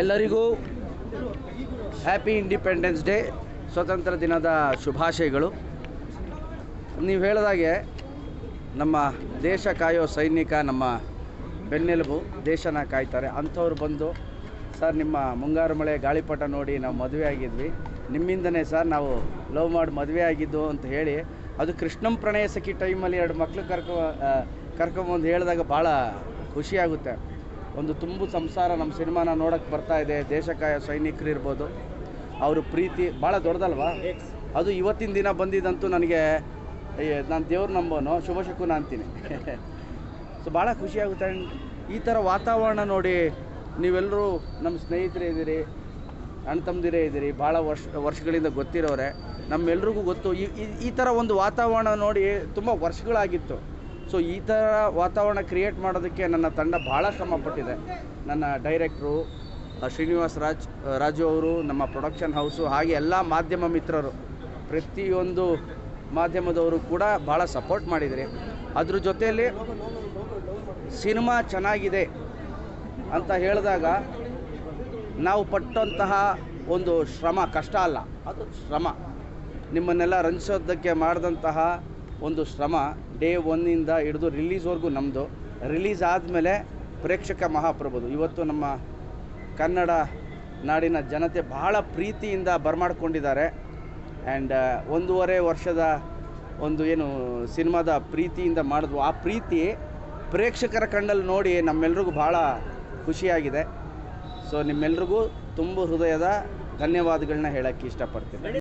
ಎಲ್ಲರಿಗೂ happy independence day ಸ್ವತಂತ್ರ ದಿನದ ಶುಭಾಶಯಗಳು. ನೀವು ಹೇಳಿದಾಗೆ ನಮ್ಮ ದೇಶ ಕಾಯೋ ಸೈನಿಕ ನಮ್ಮ ಬೆನ್ನೆಲುಬು ದೇಶನ ಕಾಯ್ತಾರೆ. ಅಂಥವ್ರು ಬಂದು, ಸರ್, ನಿಮ್ಮ ಮುಂಗಾರು ಮಳೆ ಗಾಳಿಪಟ ನೋಡಿ ನಾವು ಮದುವೆ ಆಗಿದ್ವಿ. ನಿಮ್ಮಿಂದನೇ ಸರ್, ನಾವು ಲವ್ ಮಾಡಿ ಮದುವೆ ಆಗಿದ್ದು ಅಂತ ಹೇಳಿ, ಅದು ಕೃಷ್ಣಂ ಪ್ರಣಯ ಸಖಿ ಟೈಮಲ್ಲಿ ಎರಡು ಮಕ್ಕಳು ಕರ್ಕೊ ಕರ್ಕೊಂಬಂದು ಹೇಳಿದಾಗ ಭಾಳ ಖುಷಿಯಾಗುತ್ತೆ ಒಂದು ತುಂಬು ಸಂಸಾರ ನಮ್ಮ ಸಿನಿಮಾನ ನೋಡಕ್ಕೆ ಬರ್ತಾ ಇದೆ. ದೇಶಕಾಯ ಸೈನಿಕರು ಇರ್ಬೋದು. ಅವ್ರ ಪ್ರೀತಿ ಭಾಳ ದೊಡ್ಡದಲ್ವಾ? ಅದು ಇವತ್ತಿನ ದಿನ ಬಂದಿದ್ದಂತೂ ನನಗೆ ನಾನು ದೇವ್ರ ನಂಬೋನು ಶುಭ ಶಕುನ ಅಂತೀನಿ. ಸೊ ಭಾಳ ಖುಷಿಯಾಗುತ್ತೆ ಈ ಥರ ವಾತಾವರಣ ನೋಡಿ ನೀವೆಲ್ಲರೂ ನಮ್ಮ ಸ್ನೇಹಿತರೇ ಇದ್ದೀರಿ ಅಣ್ಣ ತಮ್ಮದಿರೇ ಇದ್ದೀರಿ ಭಾಳ ವರ್ಷ, ವರ್ಷಗಳಿಂದ ಗೊತ್ತಿರೋರೆ. ನಮ್ಮೆಲ್ರಿಗೂ ಗೊತ್ತು. ಈ- ಈ ಥರ ಒಂದು ವಾತಾವರಣ ನೋಡಿ ತುಂಬ ವರ್ಷಗಳಾಗಿತ್ತು. ಸೊ ಈ ಥರ ವಾತಾವರಣ ಕ್ರಿಯೇಟ್ ಮಾಡೋದಕ್ಕೆ ನನ್ನ ತಂಡ ಭಾಳ ಶ್ರಮಪಟ್ಟಿದೆ. ನನ್ನ ಡೈರೆಕ್ಟ್ರು ಶ್ರೀನಿವಾಸ್ ರಾಜ್ ರಾಜು ಅವರು, ನಮ್ಮ ಪ್ರೊಡಕ್ಷನ್ ಹೌಸು ಹಾಗೆ ಎಲ್ಲ ಮಾಧ್ಯಮ ಮಿತ್ರರು, ಪ್ರತಿಯೊಂದು ಮಾಧ್ಯಮದವರು ಕೂಡ ಭಾಳ ಸಪೋರ್ಟ್ ಮಾಡಿದ್ರಿ ಅದ್ರ ಜೊತೆಯಲ್ಲಿ ಸಿನಿಮಾ ಚೆನ್ನಾಗಿದೆ ಅಂತ ಹೇಳಿದಾಗ ನಾವು ಪಟ್ಟಂತಹ ಒಂದು ಶ್ರಮ, ಕಷ್ಟ ಅಲ್ಲ, ಅದು ಶ್ರಮ. ನಿಮ್ಮನ್ನೆಲ್ಲ ರಂಜಿಸೋದಕ್ಕೆ ಮಾಡಿದಂತಹ ಒಂದು ಶ್ರಮ ಡೇ ಒನ್ನಿಂದ ಹಿಡಿದು ರಿಲೀಸ್ವರೆಗೂ ನಮ್ಮದು ರಿಲೀಸ್ ಆದಮೇಲೆ ಪ್ರೇಕ್ಷಕ ಮಹಾಪ್ರಭುದು. ಇವತ್ತು ನಮ್ಮ ಕನ್ನಡ ನಾಡಿನ ಜನತೆ ಬಹಳ ಪ್ರೀತಿಯಿಂದ ಬರಮಾಡ್ಕೊಂಡಿದ್ದಾರೆ. ಆ್ಯಂಡ್ ಒಂದೂವರೆ ವರ್ಷದ ಒಂದು ಏನು ಸಿನಿಮಾದ ಪ್ರೀತಿಯಿಂದ ಮಾಡಿದ್ವು. ಆ ಪ್ರೀತಿ ಪ್ರೇಕ್ಷಕರ ಕಣ್ಣಲ್ಲಿ ನೋಡಿ ನಮ್ಮೆಲ್ರಿಗೂ ಭಾಳ ಖುಷಿಯಾಗಿದೆ. ಸೊ ನಿಮ್ಮೆಲ್ರಿಗೂ ತುಂಬ ಹೃದಯದ ಧನ್ಯವಾದಗಳನ್ನ ಹೇಳೋಕ್ಕೆ ಇಷ್ಟಪಡ್ತೀನಿ.